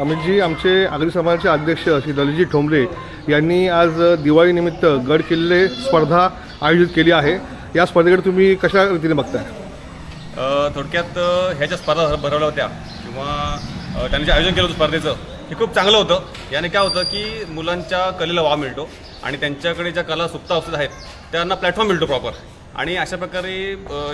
अमितजी आमचे आगरी समाजाचे अध्यक्ष श्री दलजी ठोंबरे यांनी आज दिवाळीनिमित्त गड किल्ले स्पर्धा आयोजित केली आहे. या स्पर्धेकडे तुम्ही कशा रीतीने बघताय? थोडक्यात ह्या ज्या स्पर्धा भरवल्या होत्या किंवा त्यांनी जे आयोजन केलं होतं स्पर्धेचं हे खूप चांगलं होतं. याने काय होतं की मुलांच्या कलेला वाव मिळतो आणि त्यांच्याकडे ज्या कला सुप्त अवस्थेत आहेत त्यांना प्लॅटफॉर्म मिळतो प्रॉपर. आणि अशा प्रकारे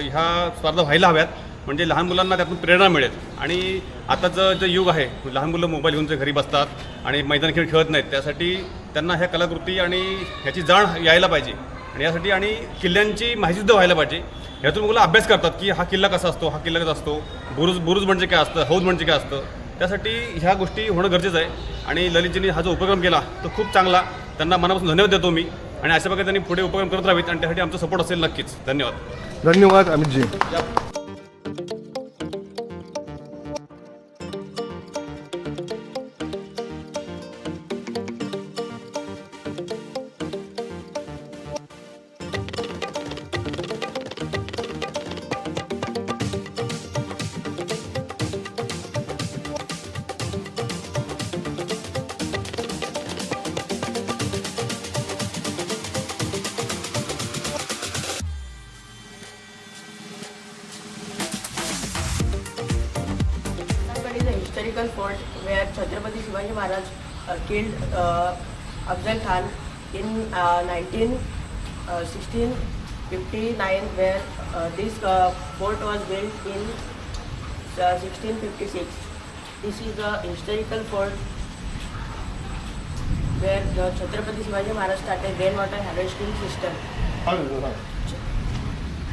ह्या स्पर्धा व्हायला हव्यात. म्हणजे लहान मुलांना त्यातून प्रेरणा मिळेल. आणि आताचं जे युग आहे लहान मुलं मोबाईल घेऊन जे घरी बसतात आणि मैदान खेळ खेळत नाहीत त्यासाठी त्यांना ह्या कलाकृती आणि ह्याची जाण यायला पाहिजे. आणि यासाठी आणि किल्ल्यांची माहिती सुद्धा व्हायला पाहिजे. ह्यातून मुलं अभ्यास करतात की हा किल्ला कसा असतो हा किल्ला कसा असतो बुरुज बुरुज म्हणजे काय असतं हौद म्हणजे काय असतं. त्यासाठी ह्या गोष्टी होणं गरजेचं आहे. आणि ललितजींनी हा जो उपक्रम केला तो खूप चांगला. त्यांना मनापासून धन्यवाद देतो मी. आणि अशा प्रकारे त्यांनी पुढे उपक्रम करत राहावेत आणि त्यासाठी आमचा सपोर्ट असेल नक्कीच. धन्यवाद. धन्यवाद अमितजी. Where Chhatrapati Shivaji Maharaj uh, killed uh, Afzal Khan in uh, 1959 where uh, this uh, fort was built in uh, 1656. This is a historical fort where the Chhatrapati Shivaji Maharaj started rainwater harvesting system.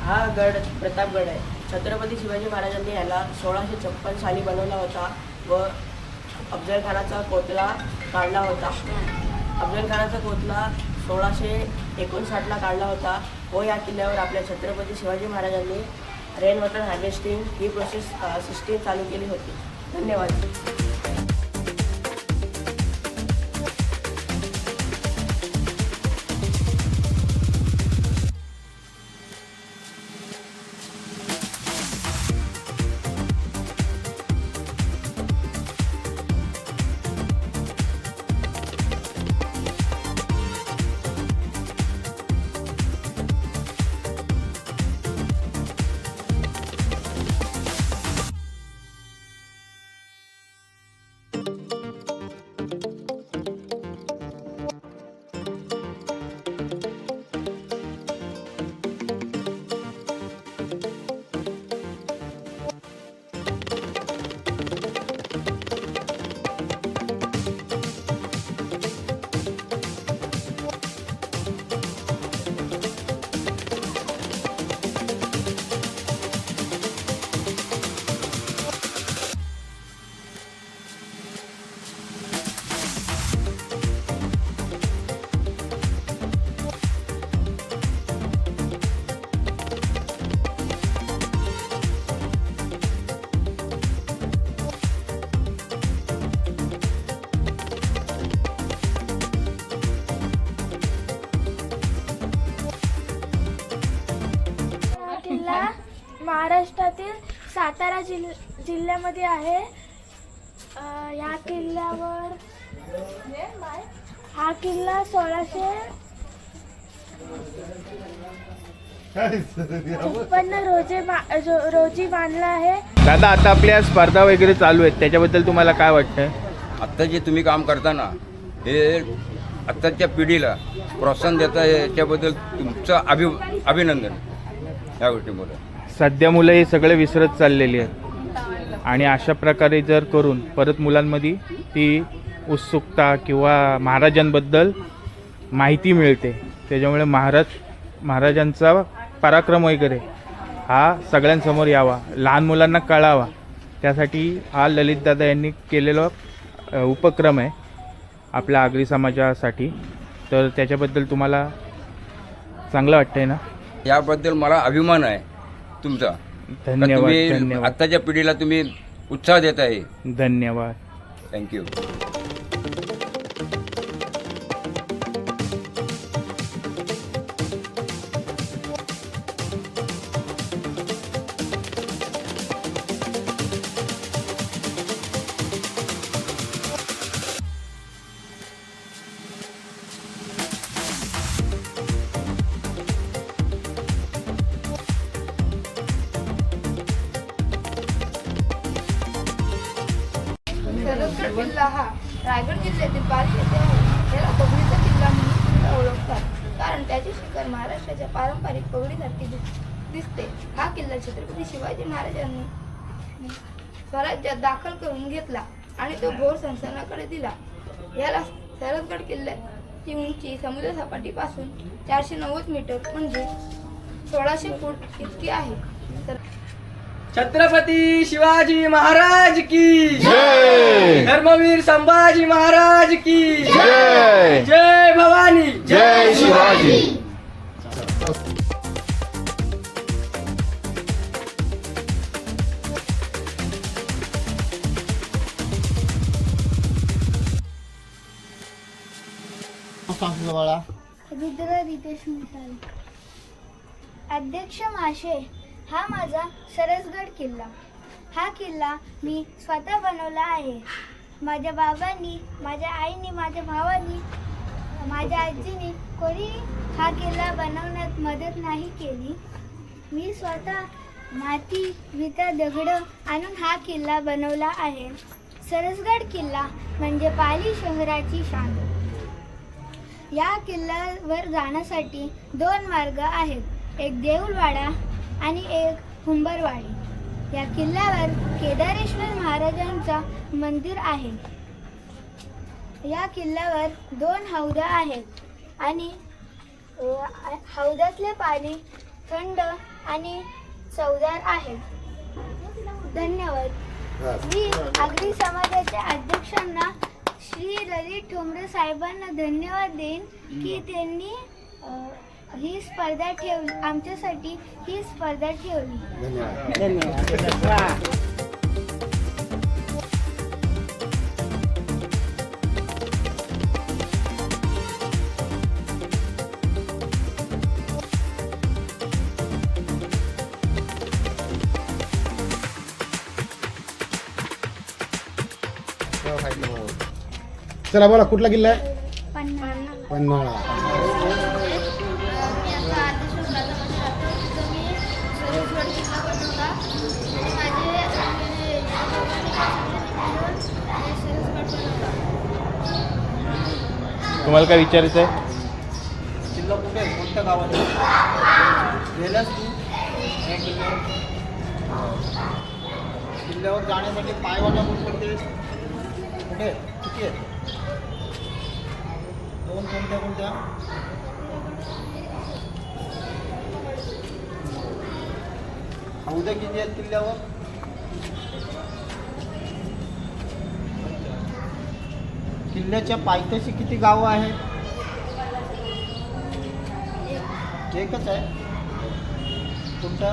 हा गड प्रतापगड आहे छत्रपती शिवाजी महाराजांनी ह्याला सोळाशे छप्पन साली बनवला होता व अफजल खानाचा कोतला काढला होता. अफजल खानाचा कोतला सोळाशे एकोणसाठला काढला होता. व या किल्ल्यावर आपल्या छत्रपती शिवाजी महाराजांनी रेन वॉटर हार्वेस्टिंग ही प्रोसेस सिस्टीम चालू केली होती. धन्यवाद. जिल जिल्ह्यामध्ये आहे. या किल्ल्यावर हा किल्ला सोळाशे छप्पन्न रोजी मा- जो- रोजी बांधला आहे. दादा आता आपल्या स्पर्धा वगैरे चालू आहेत. त्याच्याबद्दल तुम्हाला काय वाटतं आत्ता जे तुम्ही काम करताना हे आत्ताच्या पिढीला प्रोत्साहन देता याच्याबद्दल तुमचं अभि अभिनंदन या गोष्टीमुळे. सध्या मुलं हे सगळे विसरत चाललेली आहेत. आणि अशा प्रकारे जर करून परत मुलांमध्ये ती उत्सुकता किंवा महाराजांबद्दल माहिती मिळते. त्याच्यामुळे महाराज महाराजांचा पराक्रम वगैरे हा सगळ्यांसमोर यावा लहान मुलांना कळावा. त्यासाठी हा ललितदादा यांनी केलेला उपक्रम आहे आपल्या आगरी समाजासाठी. तर त्याच्याबद्दल तुम्हाला चांगलं वाटतंय ना? याबद्दल मला अभिमान आहे तुमचा. धन्यवाद आत्ताच्या पिढीला तुम्ही उत्साह देत आहे धन्यवाद थँक्यू दिसते. हा किल्ला छत्रपती शिवाजी महाराजांनी स्वराज्यात दाखल करून घेतला आणि तो घोर संस्थानाकडे दिला. याला सरसगड किल्ल्याची उंची समुद्रसपाटीपासून चारशे नव्वद मीटर म्हणजे सोळाशे फूट इतकी आहे. तर छत्रपती शिवाजी महाराज की धर्मवीर संभाजी महाराज की जय! भवानी जय शिवाजी! रुद्र रितेश मिसाल अध्यक्ष माशे हा माझा सरसगड किल्ला. हा किल्ला मी स्वतः बनवला आहे. माझ्या बाबांनी माझ्या आईने माझ्या भावानी माझ्या आजीने कोणी हा किल्ला बनवण्यात मदत नाही केली. मी स्वतः माती विटा दगडं आणून हा किल्ला बनवला आहे. सरसगड किल्ला म्हणजे पाली शहराची शान. या किल्ल्यावर जाण्यासाठी दोन मार्ग आहेत. एक देऊळवाडा आणि एक हुंबरवाडी. या किल्ल्यावर केदारेश्वर महाराजांचा मंदिर आहे. या किल्ल्यावर दोन हौदा आहेत आणि हौदातले पाणी थंड आणि चवदार आहे. धन्यवाद. मी आगरी समाजाच्या अध्यक्षांना श्री ललित ठोंबरे साहेबांना धन्यवाद देईन की त्यांनी ही स्पर्धा ठेवली. आमच्यासाठी ही स्पर्धा ठेवली. चला बोला कुठला किल्ला आहे? पन्हाळा. तुम्हाला काय विचारायचं आहे किल्ला कुठे आहे? कोणत्या गावात आहे? गेलास तू? या किल्ल्यावर किल्ल्यावर जाण्यासाठी पायवाटा कुठे कुठे? किती आहे? दोन कोणत्या कोणत्या? हौद्या किती आहेत किल्ल्यावर? किल्ल्याच्या पायथ्याशी किती गावं आहेत? एकच आहे. कोणता?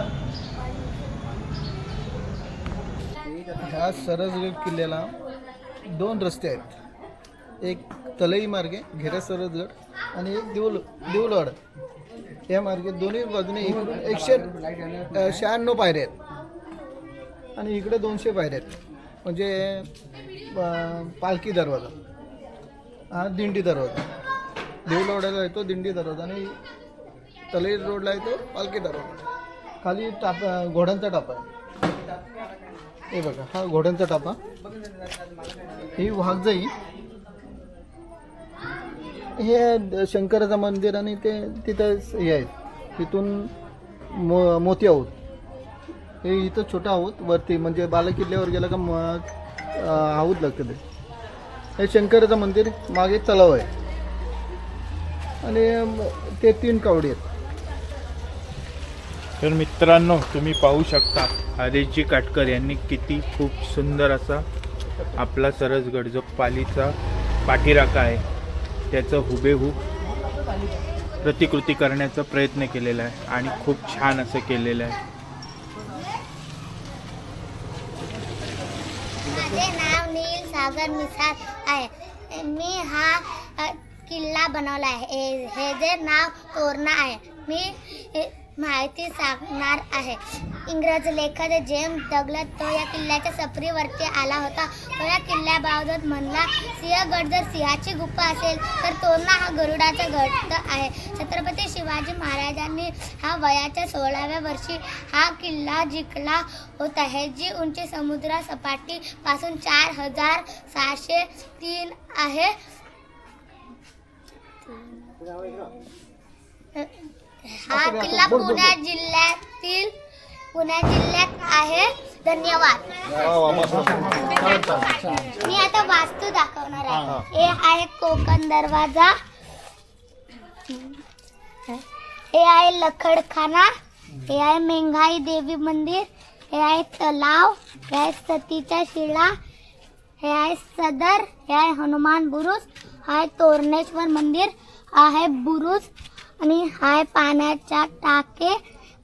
ह्या सरसगड किल्ल्याला दोन रस्ते आहेत. एक तलई मार्गे घेरा सरसगड आणि एक देऊल देऊलवाड या मार्गे दोन्ही बाजूने एकशे शहाण्णव पायऱ्या आहेत. आणि इकडे दोनशे पायऱ्या आहेत. म्हणजे पालखी दरवाजा. हा दिंडी दरवाजा. देऊलवाड्याला येतो दिंडी दरवाजा. आणि तलई रोडला येतो पालखी दरवाजा. खाली टाप घोड्यांचा टापा आहे. हे बघा हा घोड्यांचा टापा. ही वाघजाई हे शंकराचं मंदिर आणि ते तिथं हे आहे. तिथून मो मोती आहोत. हे इथं छोटं आहोत वरती. म्हणजे बालकिल्ल्यावर गेलं का म आहोत लागतं ते हे शंकराचं मंदिर मागे तलाव आहे. आणि ते तीन कावडी आहेत. तर मित्रांनो तुम्ही पाहू शकता हरीशजी काटकर यांनी किती खूप सुंदर असा आपला सरसगड जो पालीचा पाठीराखा आहे. त्याचं हुबेहूब प्रतिकृती करण्याचा प्रयत्न केलेला आहे आणि खूप छान असं केलेलं आहे. माझे नाव नील सागर मिसाळ आहे. मी हा अ, किल्ला बनवला आहे. हे- हे जे नाव तोरणा आहे मी हे- माहिती सांगणार आहे. इंग्रज लेखक जेम्स डगलस तो या किल्ल्याच्या सफरीवरती आला होता. तो या किल्ल्याबाबत म्हणला सिंहगड जर सिंहाची गुफा असेल तर तोरणा हा गरुडाचा गड आहे. छत्रपती शिवाजी महाराजांनी हा वयाच्या सोळाव्या वर्षी हा किल्ला जिंकला होता. ह्याची उंची समुद्र सपाटीपासून चार हजार सहाशे तीन आहे. हा किल्ला पुणे जिल्ह्यातील पुणे जिल्ह्यात आहे. धन्यवाद. मी आता वास्तू दाखवणार आहे. हे. आहे कोकण दरवाजा. हे आहे लखडखाना. हे आहे मेंघाई देवी मंदिर. हे आहे तलाव. हे आहे सतीच्या शिळा. हे आहे सदर. हे आहे हनुमान बुरुज. आहे तोरणेश्वर मंदिर. आहे बुरुज. आणि हा आहे पाण्याचा टाके.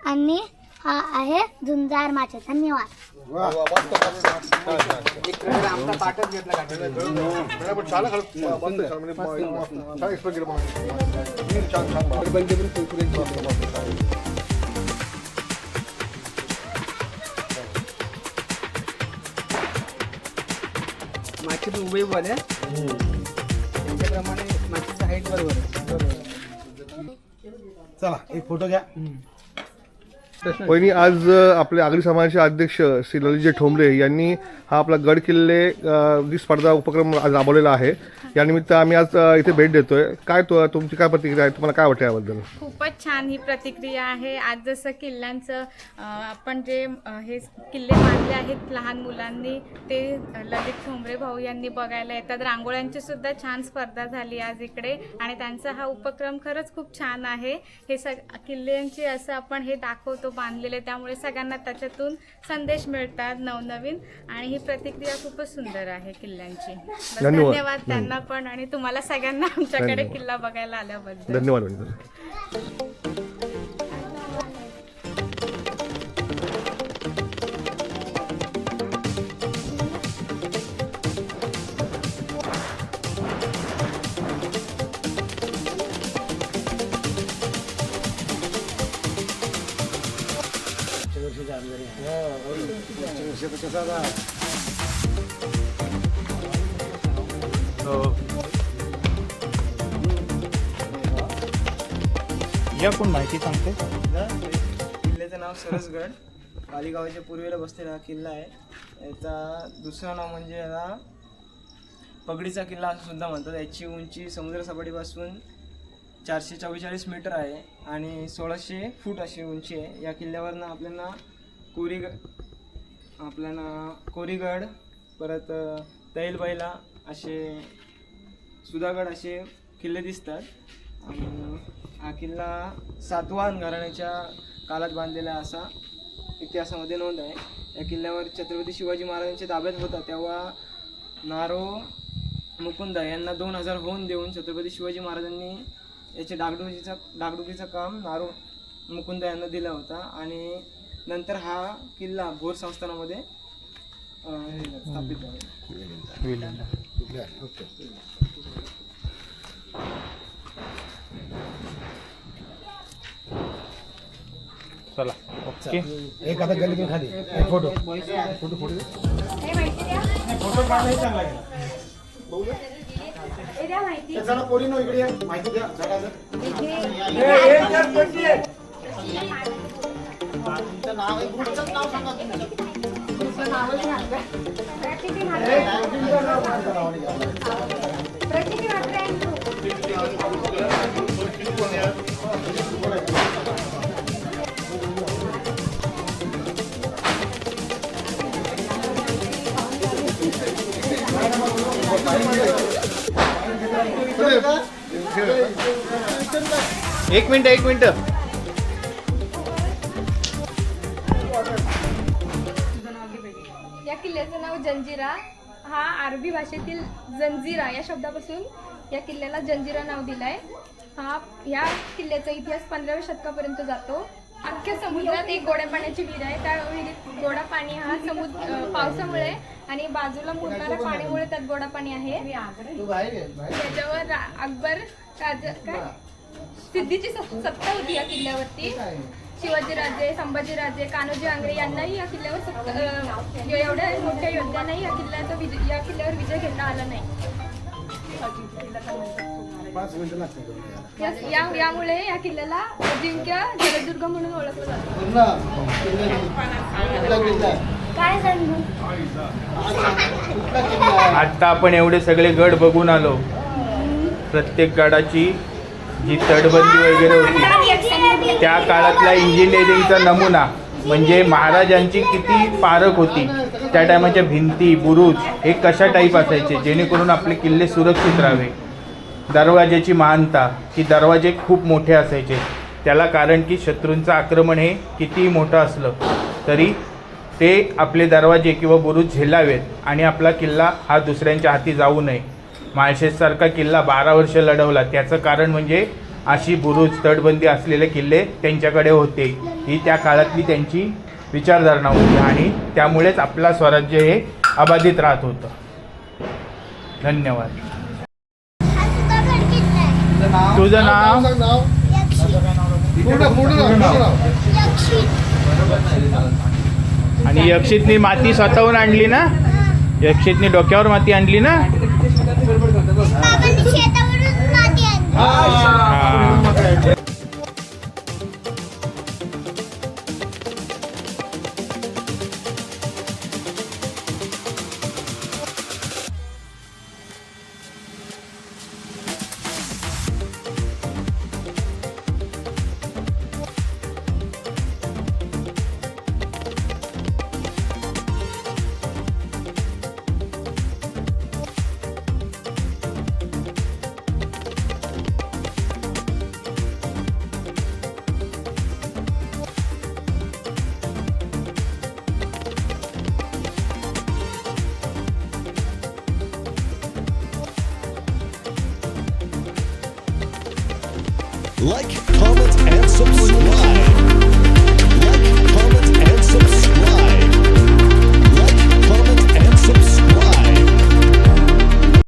आणि हा आहे. झुंजार माचे धन्यवाद. आमचा पाठच घेतला का मागचे पण उभे उभे त्यांच्याप्रमाणे मागच्या हाईट बरोबर आहे. चला एक फोटो घ्या. वहिनी आज आपले आगरी समाजाचे अध्यक्ष श्री ललितजी ठोंबरे यांनी हा आपला गड किल्ले जी स्पर्धा उपक्रम आज राबवलेला आहे. यानिमित्त आम्ही आज इथे भेट देतोय. काय तो तुमची काय प्रतिक्रिया आहे? तुम्हाला काय वाटतं याबद्दल? खूपच छान ही प्रतिक्रिया आहे. आज जसं किल्ल्यांचं आपण जे हे किल्ले बांधले आहेत लहान मुलांनी ते ललित ठोंबरे भाऊ यांनी बघायला येतात. रांगोळ्यांची सुद्धा छान स्पर्धा झाली आज इकडे आणि त्यांचा हा उपक्रम खरंच खूप छान आहे. हे सग किल्ल्यांची असं आपण हे दाखवतो बांधलेले त्यामुळे सगळ्यांना त्याच्यातून संदेश मिळतात नवनवीन. आणि ही प्रतिक्रिया खूपच सुंदर आहे किल्ल्यांची. बस धन्यवाद. धन्यवाद त्यांना पण आणि तुम्हाला सगळ्यांना आमच्याकडे धन्यवाद. किल्ला बघायला आल्याबद्दल. धन्यवाद. वहिनी या कोण माहिती सांगते? किल्ल्याचं नाव सरसगड. कालीगावाच्या पूर्वेला बसलेला हा किल्ला आहे. याचा दुसरं नाव म्हणजे याला पगडीचा किल्ला असं सुद्धा म्हणतात. याची उंची समुद्रसपाटीपासून चारशे चव्वेचाळीस मीटर आहे आणि सोळाशे फूट अशी उंची आहे. या किल्ल्यावरनं आपल्याला कोरीग आपल्याला कोरीगड परत तैलबैला असे सुधागड असे किल्ले दिसतात. आणि हा किल्ला सातवाहन घराण्याच्या काळात बांधलेला असा इतिहासामध्ये नोंद आहे. या किल्ल्यावर छत्रपती शिवाजी महाराजांच्या ताब्यात होता तेव्हा नारो मुकुंद यांना दोन हजार होऊन देऊन छत्रपती शिवाजी महाराजांनी याचे डागडुजीचा डागडुजीचं काम नारो मुकुंद यांना दिला होता आणि नंतर हा किल्ला भोर संस्थानामध्ये अं, हे स्थापित झाला. चला ओके. एक आता गल्ली खाली. फोटो. फोटो फोटो चला पोरी इकडे या. माहिती द्या जरा तुमचं नाव आहे ग्रुपचं नाव सांगा तुमचं. एक मिनिट एक मिनिट. या किल्ल्याचं नाव जंजिरा. हा अरबी भाषेतील जंजिरा या शब्दापासून या किल्ल्याला जंजिरा नाव दिलंय. हा या किल्ल्याचा इतिहास पंधराव्या शतकापर्यंत जातो. अख्ख्या समुद्रात एक गोड्या पाण्याची विहीर आहे. त्या विहिरीत गोडा पाणी हा समुद्र पावसामुळे आणि बाजूला मुरणाऱ्या पाण्यामुळे त्यात गोडा पाणी आहे. त्याच्यावर रा- अकबर राजा काय? सिद्धीची सत- सत्ता होती या किल्ल्यावरती. शिवाजीराजे संभाजीराजे कान्होजी आंग्रे यांनाही या किल्ल्यावर सक्त अं, एवढ्या मोठ्या योद्ध्यांनाही या किल्ल्याचा विजय या किल्ल्यावर विजय घेता आला नाही. या- या यामुळे या किल्ल्याला अजिंक्य जलदुर्ग म्हणून ओळखलं जातं? काय सांगू? आत्ता आपण एवढे सगळे गड बघून आलो. प्रत्येक गडाची जी तटबंदी वगैरे होती त्या काळातला इंजिनिअरिंगचा नमुना म्हणजे महाराजांची किती पारख होती त्या टायमाच्या भिंती बुरुज हे कशा टाईप असायचे जेणेकरून आपले किल्ले सुरक्षित राहावे. दरवाज्याची महानता की दरवाजे खूप मोठे असायचे. त्याला कारण की शत्रूंचं आक्रमण हे कितीही मोठं असलं तरी ते आपले दरवाजे किंवा बुरुज झेलावेत आणि आपला किल्ला हा दुसऱ्यांच्या हाती जाऊ नये. माळशेजसारखा किल्ला बारा वर्ष लढवला. त्याचं कारण म्हणजे अशी बुरुज तटबंदी असलेले किल्ले त्यांच्याकडे होते. ही त्या काळातली त्यांची विचारधारणा होती आणि त्यामुळेच आपला स्वराज्य हे अबाधित राहत होतं. धन्यवाद. तुझं नाव? आणि यक्षितनी माती स्वतःहून आणली ना? यक्षितनी डोक्यावर माती आणली ना बाबांनी शेतावरून माती